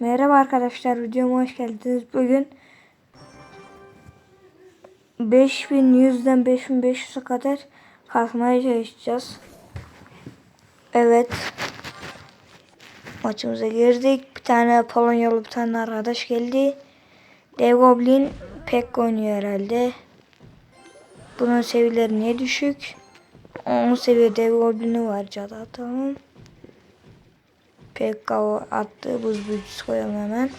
Merhaba arkadaşlar videoma hoş geldiniz. Bugün 5100'den 5500'e kadar kalkmaya çalışacağız. Evet. Maçımıza girdik. Bir tane Polonyalı bir tane arkadaş geldi. Dev Goblin pek oynuyor herhalde. Bunun seviyeleri niye düşük? 10 seviye Dev Goblin'i var cadı tamam. Pekka attı. Buz büyücüsü koyalım hemen.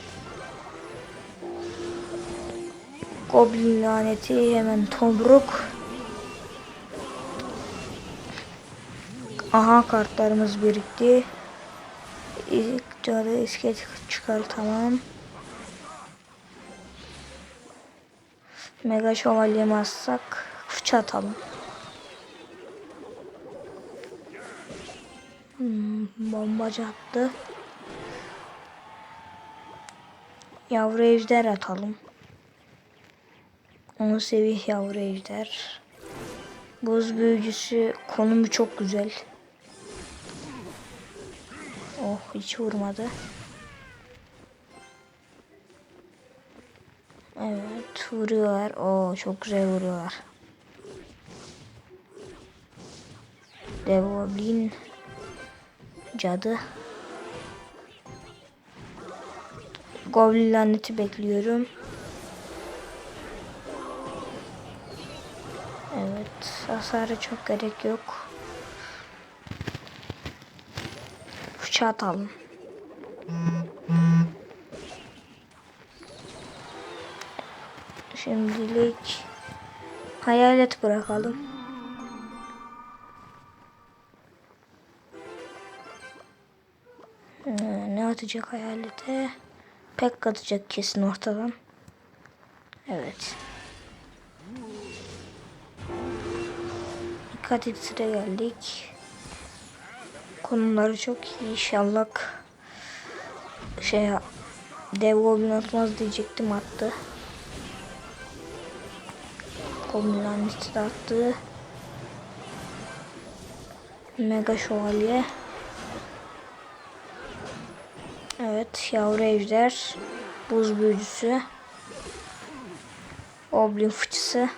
Goblin laneti hemen tomruk. Aha kartlarımız birikti. İlk cadı iskelet çıkar tamam. Mega şövalye bassak fıça atalım. Hmm, bombacı attı. Yavru ejder atalım. Onu seviye yavru ejder. Buz büyücüsü konumu çok güzel. Oh hiç vurmadı. Evet vuruyorlar. Oo çok güzel vuruyorlar. Dev Goblin cadı. Goblin laneti bekliyorum. Evet, hasara çok gerek yok. Fıça atalım. Şimdilik hayalet bırakalım. Atacak hayalete? Pek atacak kesin ortadan. Evet. Dikkat iksire geldik. Konumları çok iyi inşallah. Şey dev goblin atmaz diyecektim attı. Goblin attı. Mega şövalye. Evet yavru ejder. Buz büyücüsü. Goblin fıçısı.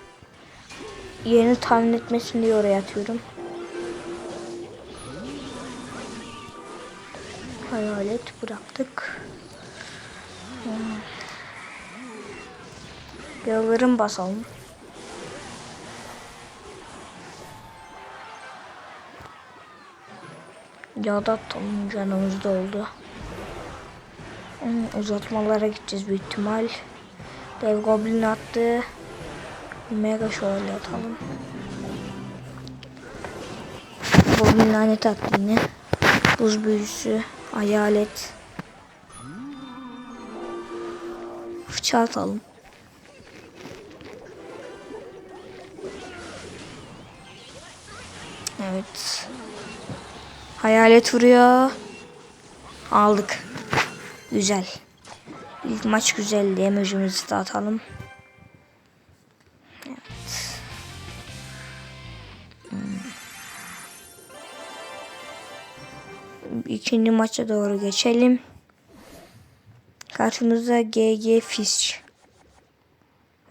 Yerini tahmin etmesin diye oraya atıyorum. Hayalet bıraktık. Yıldırım basalım. Yağda atalım canımız doldu. Uzatmalara gideceğiz büyük ihtimal. Dev Goblin attı. Mega şöyle atalım. Goblin lanet attı yine. Buz büyüsü. Hayalet. Fıça atalım. Evet. Hayalet vuruyor. Aldık. Güzel. İlk maç güzeldi. Emojimizi de atalım. Evet. Hmm. İkinci maça doğru geçelim. Karşımızda GG Fish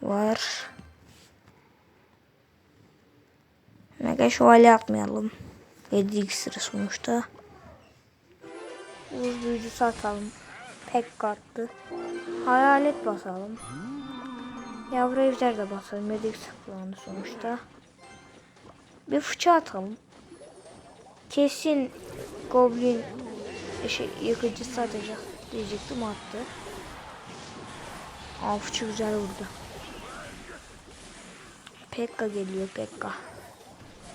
var. Mega şövalye atmayalım. 7 sıra sonuçta. Buz büyücüsü atalım. Pek karttı. Hayalet basalım. Yavru ejder de basalım. 7 sıfırlandı sonuçta. Bir fıça atalım. Kesin Goblin şey, yıkıcısı atacak diyecektim attı. Aa fıçı güzel vurdu. Pekka geliyor Pekka.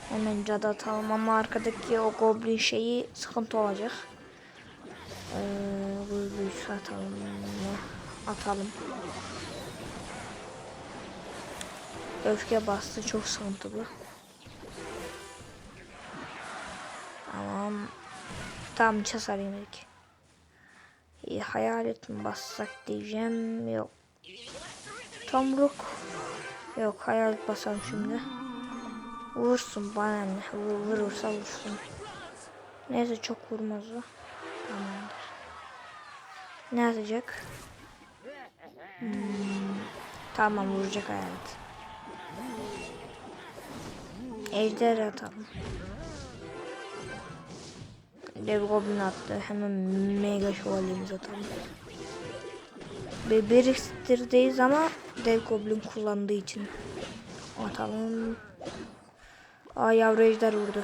Hemen cadı atalım ama arkadaki o goblin şeyi sıkıntı olacak. Ee, bu büyüsü atalım. Atalım. Öfke bastı çok sıkıntılı. Tamam. Tamam ças arayayım ilk. İyi, hayalet mi bassak diyeceğim. Yok. Tomruk. Yok hayalet basalım şimdi. Vursun bana ne. Vur, vurursa vursun. Neyse çok vurmaz o. Tamamdır. Ne atacak? Hmm, Tamam vuracak hayalet. Ejder atalım. Dev Goblin attı. Hemen Mega Şövalyemizi atalım. Ve biriktirdeyiz ama Dev Goblin kullandığı için. Atalım. Aa yavru ejder vurdu.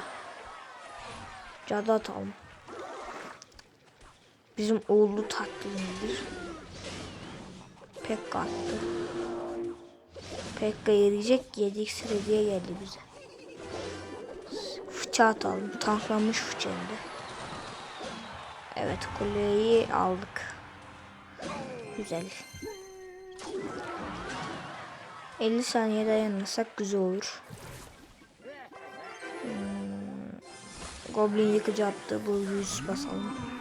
Cadı atalım. Bizim oğlu tatlımızdır. Pekka attı. Pekka yeriyecek yedik sıra diye geldi bize. Fıça atalım. Tanklanmış fıça hem de. Evet kuleyi aldık. Güzel. 50 saniye dayanırsak güzel olur. Hmm, Goblin yıkıcı attı. Bu yüz basalım.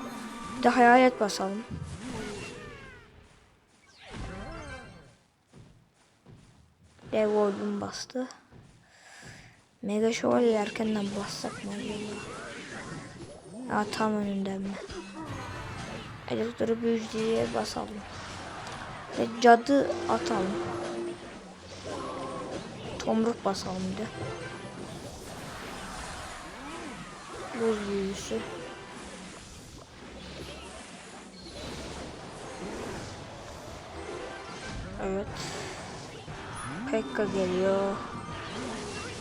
Bir de hayalet basalım. Dev Goblin bastı. Mega Şövalye erkenden bassak mı acaba? Ya tam önünden mi? Elektro büyücüye basalım. Ve cadı atalım. Tomruk basalım bir de. Buz büyüsü. Evet. Pekka geliyor.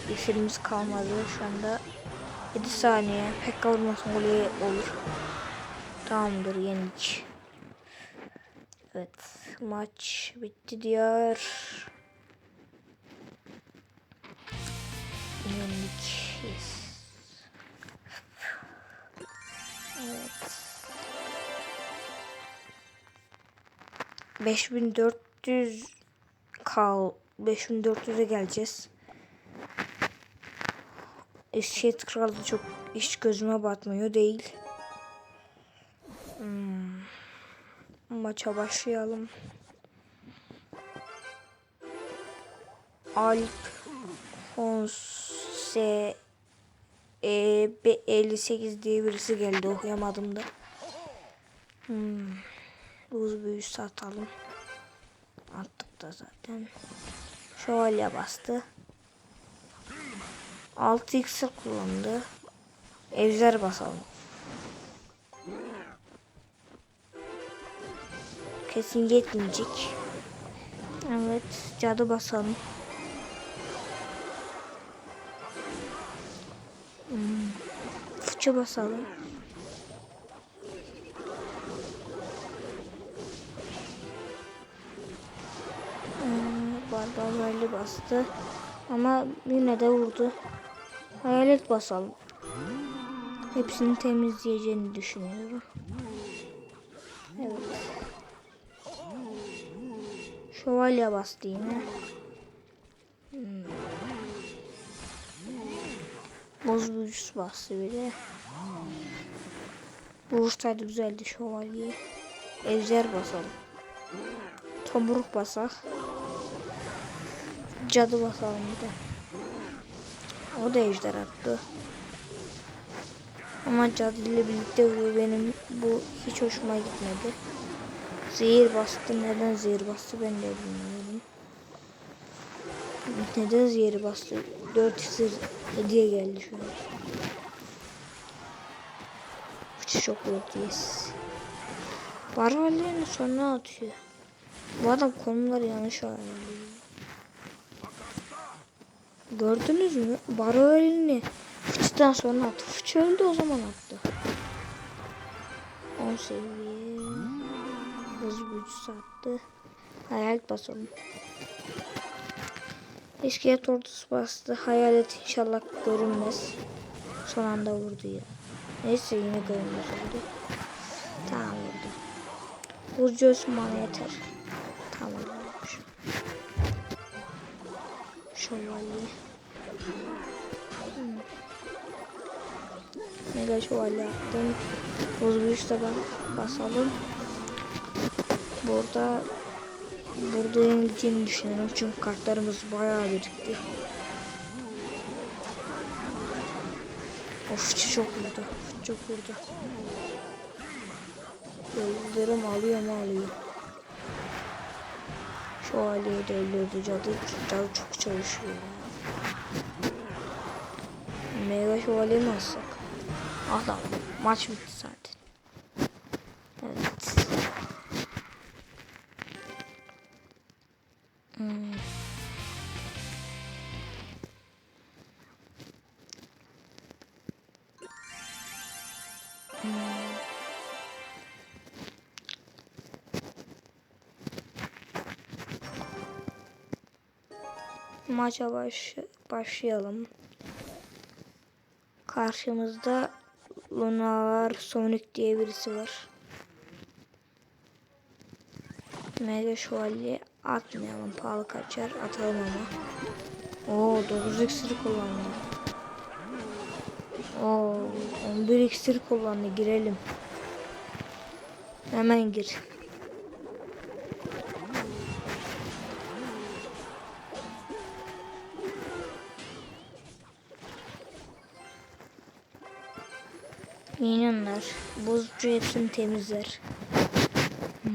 Bir filmimiz kalmadı şu anda. 7 saniye. Pekka vurmasın golü olur. Tamamdır yendik. Evet maç bitti diyor. Yendik. Yes. Evet. 5400 kal 5400'e geleceğiz. Eşit kralı çok hiç gözüme batmıyor değil. Hmm. Maça başlayalım. Alp Honse e, B 58 diye birisi geldi okuyamadım da. Hmm. Buz büyüsü atalım. Da zaten. Şövalye bastı. 6x kullandı. Ejder basalım. Kesin yetmeyecek. Evet, cadı basalım. Hmm. Fıçı basalım. Hmm, Barbarlarla bastı. Ama yine de vurdu. Hayalet basalım. Hepsini temizleyeceğini düşünüyorum. Evet. Şövalye bastı yine. Hmm. Boz büyücüsü bastı bir de. Vurursaydı güzeldi şövalye. Ejder basalım. Tomruk basak. Cadı basalım bir de. O da ejder attı. Ama cadı ile birlikte vuruyor benim bu hiç hoşuma gitmedi. Zehir bastı. Neden zehir bastı ben de bilmiyorum. Neden zehir bastı? 4 sır hediye geldi şu an. Fıçı çok yes. Barbarlarını sonra atıyor. Bu adam konumları yanlış ayarlıyor. Gördünüz mü? Barbarlarını fıçıdan sonra attı. Fıçı öldü o zaman attı. 10 seviye. Hızlı büyücüsü attı. Hayalet basalım. İskelet ordusu bastı. Hayalet inşallah görünmez. Son anda vurdu ya. Neyse yine görünmez oldu. Tamam vurdu. Burcu Osman yeter. Şövalye. Hmm. Mega şövalye attım. Buz büyüsü de ben basalım. Burada burada yenileceğini düşünüyorum çünkü kartlarımız bayağı birikti. Of çok vurdu. Çok vurdu. Yıldırım alıyor mu alıyor. Şövalyeyi de öldürdü cadı. Cadı çok çalışıyor. Mega şövalye mi alsak? Adam maç bitti Maça baş, başlayalım. Karşımızda Luna var, Sonic diye birisi var. Mega şövalye atmayalım, pahalı kaçar, atalım ama. Oo 9 iksir kullandı. Oo 11 iksir kullandı, girelim. Hemen gir. Minyonlar. Buzcu hepsini temizler. Hmm.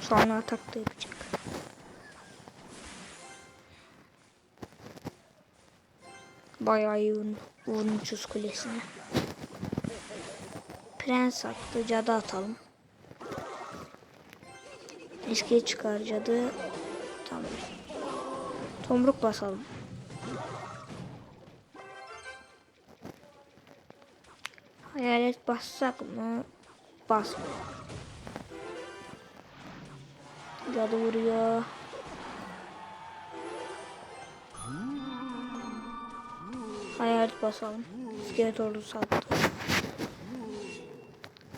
Sonra atak da yapacak. Bayağı iyi vurmuşuz kulesine. Prens attı. Cadı atalım. İskele çıkar cadı. Tamam. Tomruk basalım. Hayalet bassak mı? Basma. Cadı vuruyor. Hayalet basalım. İskelet ordusu attı.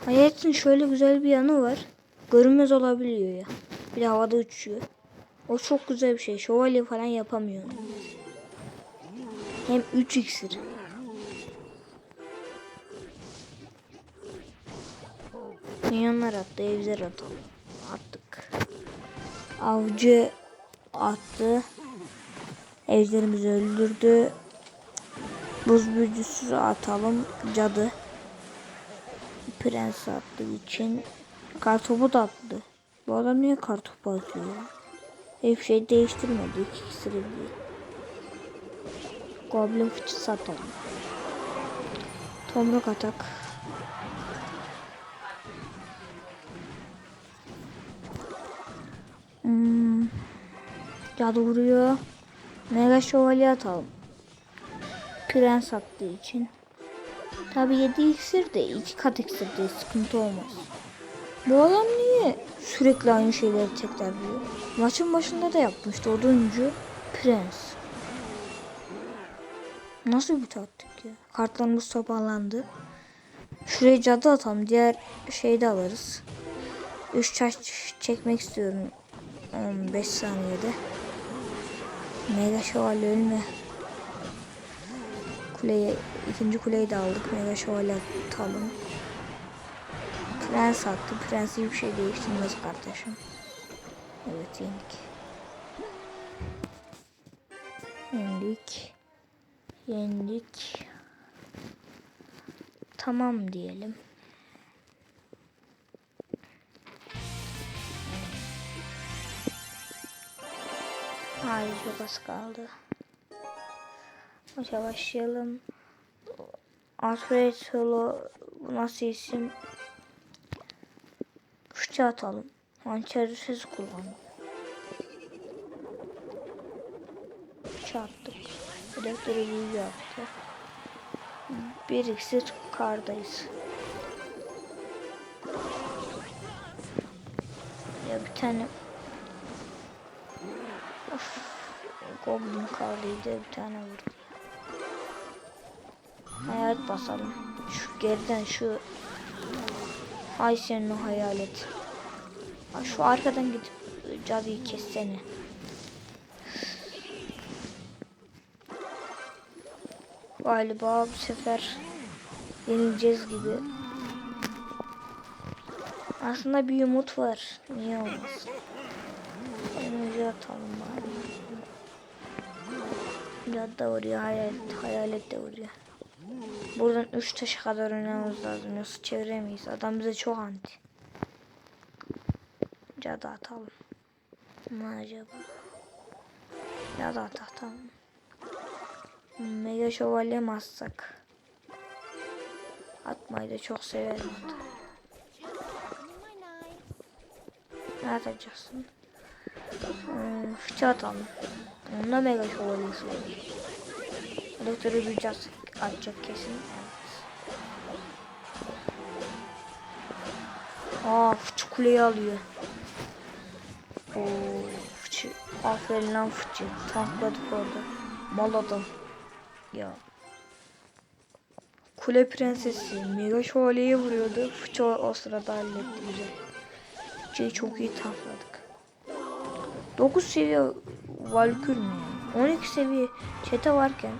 Hayaletin şöyle güzel bir yanı var. Görünmez olabiliyor ya. Bir de havada uçuyor. O çok güzel bir şey. Şövalye falan yapamıyor. Hem 3 iksir. Minyonlar attı, evler atalım. Attık. Avcı attı. Evlerimizi öldürdü. Buz büyücüsü atalım. Cadı. Prens attığı için. Kartopu da attı. Bu adam niye kartopu atıyor? Hiçbir şey değiştirmedi. İki kişi değil. Goblin fıçısı atalım. Tomruk atak. Cadı vuruyor. Mega şövalye atalım. Prens attığı için. Tabi 7 iksir de 2 kat iksir de sıkıntı olmaz. Bu adam niye sürekli aynı şeyleri tekrarlıyor? Maçın başında da yapmıştı o da oyuncu Prens. Nasıl bir taktik ya? Kartlarımız toparlandı. Şuraya cadı atalım. Diğer şeyi de alırız. 3 çaş çekmek istiyorum. 15 saniyede. Mega şövalye ölme. Kuleye, ikinci kuleyi de aldık. Mega şövalye atalım. Prens attı. Prens bir şey değiştirmez kardeşim. Evet yendik. Yendik. Yendik. Tamam diyelim. Hayır çok az kaldı. Maça başlayalım. Alfred Solo bu nasıl isim? Kuşça atalım. Hançeri siz kullanın. Attık. Elektrik iyi yaptı. Bir iksir kardayız. Ya bir tane Goblin kardıydı bir tane vurdu. Hayalet basalım. Şu geriden şu Ay senin o hayalet. Ha, Şu arkadan gidip cadıyı kessene. Galiba bu sefer yenileceğiz gibi. Aslında bir umut var. Niye olmasın? Önümüze atalım bari. Biraz da vuruyor. Hayalet, hayalet de vuruyor. Buradan 3 taşı kadar oynamamız lazım. Yoksa çeviremeyiz. Adam bize çok anti. Cadı atalım. Ne acaba? Cadı atalım. Mega şövalye mi atsak? Atmayı da çok severim. Ne atacaksın? Hmm, fıçı atalım. Onunla mega şövalyesi olur. Doktoru at- atacak kesin. Aa fıçı kuleyi alıyor. Oo, fıçı. Aferin lan fıçı. Tankladık orada. Mal adam. Ya. Kule prensesi mega şövalyeye vuruyordu. Fıçı o sırada halletti bize. Fıçıyı çok iyi tankladık. 9 seviye Valkür mü yani? 12 seviye çete varken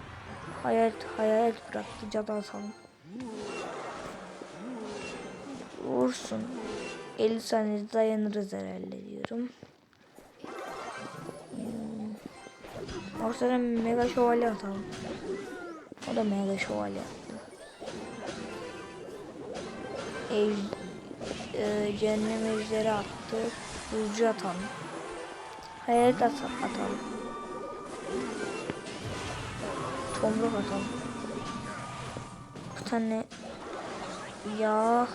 hayalet hayalet bıraktı cadı atalım. Vursun. 50 saniye dayanırız herhalde diyorum. Hmm. Ortada mega şövalye atalım. O da mega şövalye attı. Ej, e, cehennem ejderi attı. Buzcu atalım. Hayalet at atalım. Tomruk atalım. Bir tane yağ.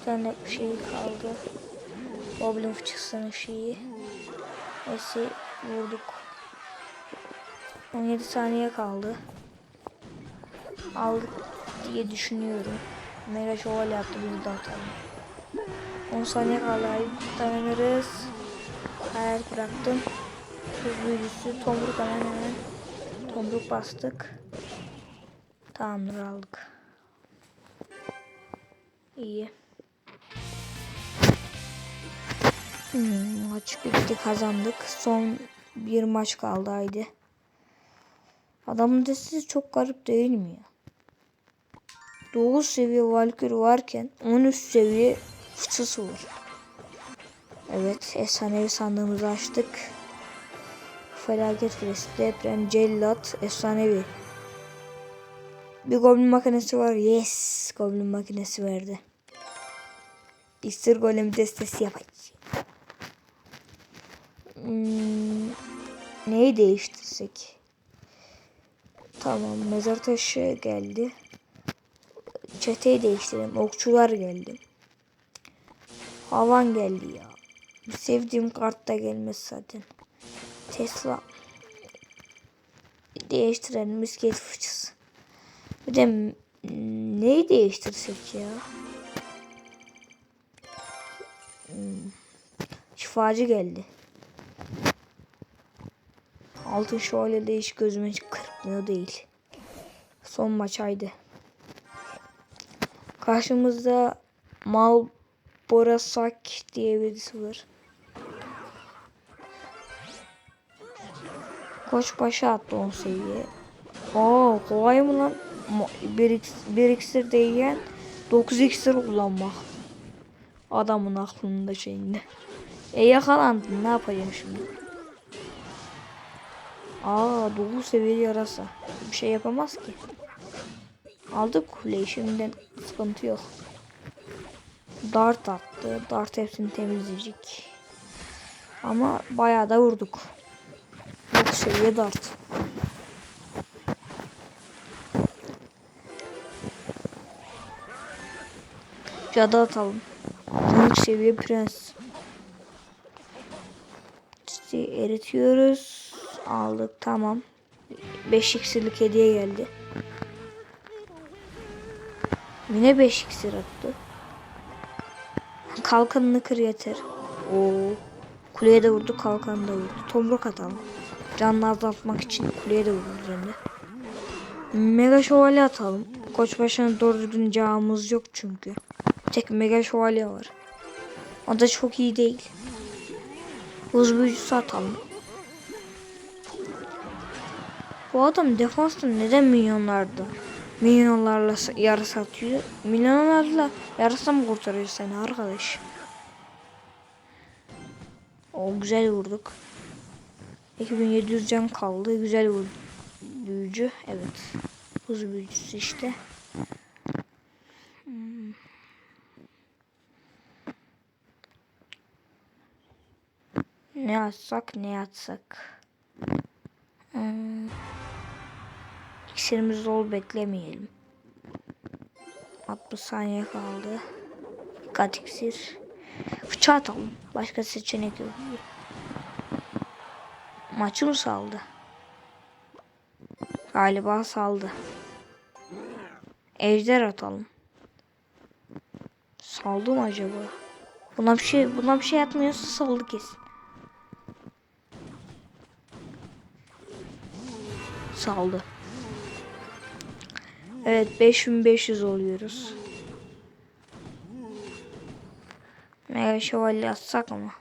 Bir tane şey kaldı. Goblin fıçısının şeyi. Neyse vurduk. 17 saniye kaldı. Aldık diye düşünüyorum. Mega şövalye yaptı bizi de atalım. 10 saniye kaldı. Haydi dayanırız. Hayal bıraktım. Hız büyücüsü tomruk hemen hemen. Tomruk bastık. Tamamdır aldık. İyi. Hmm, maç bitti kazandık. Son bir maç kaldı haydi. Adamın destesi çok garip değil mi ya? 9 seviye Valkyrie varken 13 seviye fıçısı var. Evet, efsanevi sandığımızı açtık. Felaket kulesi, deprem, cellat, efsanevi. Bir goblin makinesi var. Yes, goblin makinesi verdi. İksir golemi destesi yapacağız. Hmm, neyi değiştirsek? Tamam, mezar taşı geldi. Çeteyi değiştirelim. Okçular geldi. Havan geldi ya. Sevdiğim kart da gelmez zaten. Tesla. Değiştirelim misket fıçısı. Bir de neyi değiştirsek ya? Hmm. Şifacı geldi. Altın şövalye de hiç gözüme kırpmıyor değil. Son maç haydi. Karşımızda Mal Borasak diye birisi var. Koçbaşı attı 10 seviye. Oo kolay mı lan? Mo- Bir, iks- bir iksir değen 9 iksir kullanmak. Adamın aklında şeyinde. E yakalandın ne yapacağım şimdi? Aa 9 seviyeli yarasa. Bir şey yapamaz ki. Aldık kuleyi şimdiden sıkıntı yok. Dart attı. Dart hepsini temizleyecek. Ama bayağı da vurduk. Yok seviye dart. Cadı atalım. 12 seviye prens. İşte eritiyoruz. Aldık tamam. 5 iksirlik hediye geldi. Yine 5 iksir attı. Kalkanını kır yeter. Oo. Kuleye de vurdu, kalkanı da vurdu. Tomruk atalım. Canını azaltmak için kuleye de vurdu üzerinde. Mega şövalye atalım. Koçbaşı'na doğru düzgün cağımız yok çünkü. Tek mega şövalye var. O da çok iyi değil. Hız büyücüsü atalım. Bu adam defansta neden milyonlarda? Milyonlarla sa- yarı atıyor. Milyonlarla yarısa mı kurtarıyor seni arkadaş? O güzel vurduk. 2700 can kaldı. Güzel vurdu. Büyücü. Evet. Buz büyücüsü işte. Hmm. Ne atsak ne atsak. Hmm. İksirimiz dolu beklemeyelim. 60 saniye kaldı. Dikkat iksir. Fıçağı atalım. Başka seçenek yok. Maçı mı saldı? Galiba saldı. Ejder atalım. Saldı mı acaba? Buna bir şey buna bir şey atmıyorsa saldı kesin. Saldı. Evet 5500 oluyoruz. Mega şövalye atsak mı?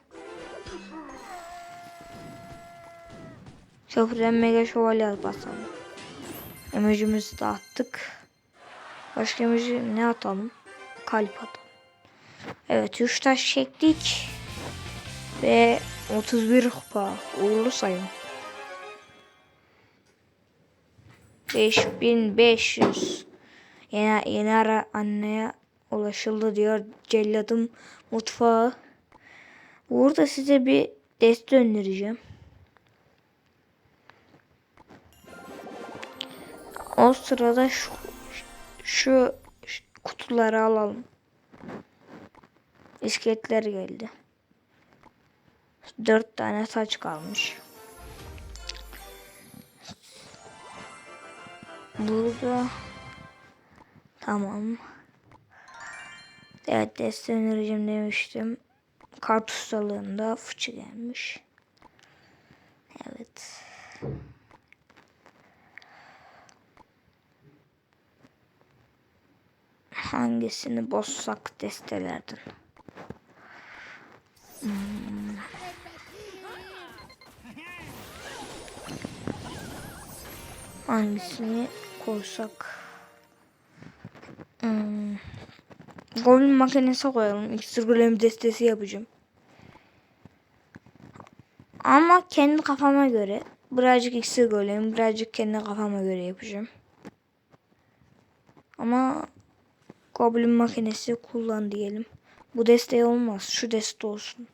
Köprüden mega şövalye basalım. Emojimizi de attık. Başka emoji ne atalım? Kalp atalım. Evet 3 taş çektik. Ve 31 kupa. Uğurlu sayım. 5500 yeni, yeni ara anneye ulaşıldı diyor celladım mutfağı. Burada size bir deste önereceğim. O sırada şu, şu, kutuları alalım. İskeletler geldi. Dört tane saç kalmış. Burada tamam. Evet deste önereceğim demiştim. Kart ustalığında fıçı gelmiş. Evet. Hangisini bozsak destelerden? Hmm. Hangisini koysak? Hmm. Goblin makinesi koyalım. İksir golem destesi yapacağım. Ama kendi kafama göre birazcık iksir golem, birazcık kendi kafama göre yapacağım. Ama Goblin makinesi kullan diyelim. Bu desteği olmaz. Şu deste olsun.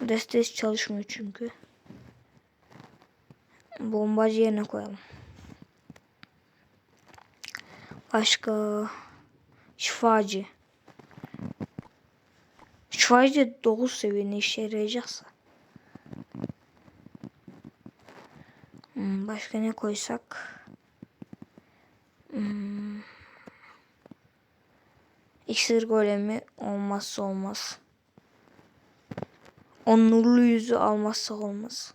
Bu deste hiç çalışmıyor çünkü. Bombacı yerine koyalım. Başka şifacı. Şifacı 9 seviyenin işe yarayacaksa. Hmm, başka ne koysak? Hmm. İksir golemi olmazsa olmaz. O nurlu yüzü almazsa olmaz.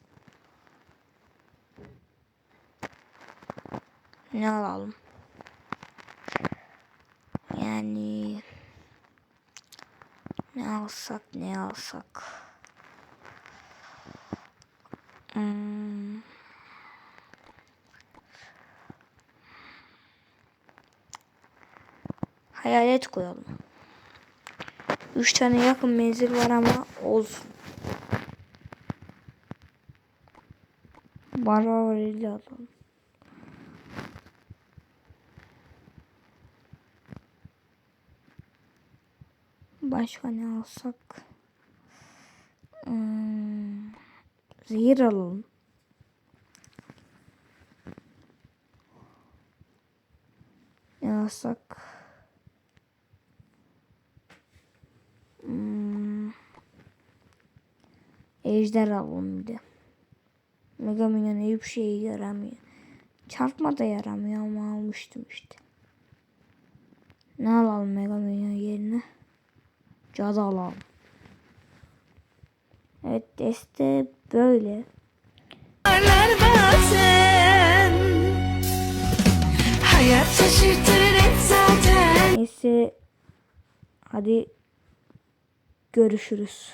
Ne alalım? Yani ne alsak ne alsak? Hmm. Hayalet koyalım. Üç tane yakın menzil var ama olsun. Barbarili alalım. Başka ne alsak? Hmm, zehir alalım. Ne alsak? Hmm, ejder alalım bir de. Mega Minyon hiçbir şey yaramıyor. Çarpma da yaramıyor ama almıştım işte. Ne alalım Mega Minyon yerine? Cadı alalım. Evet deste böyle. Hayat şaşırtır hep zaten Neyse hadi görüşürüz.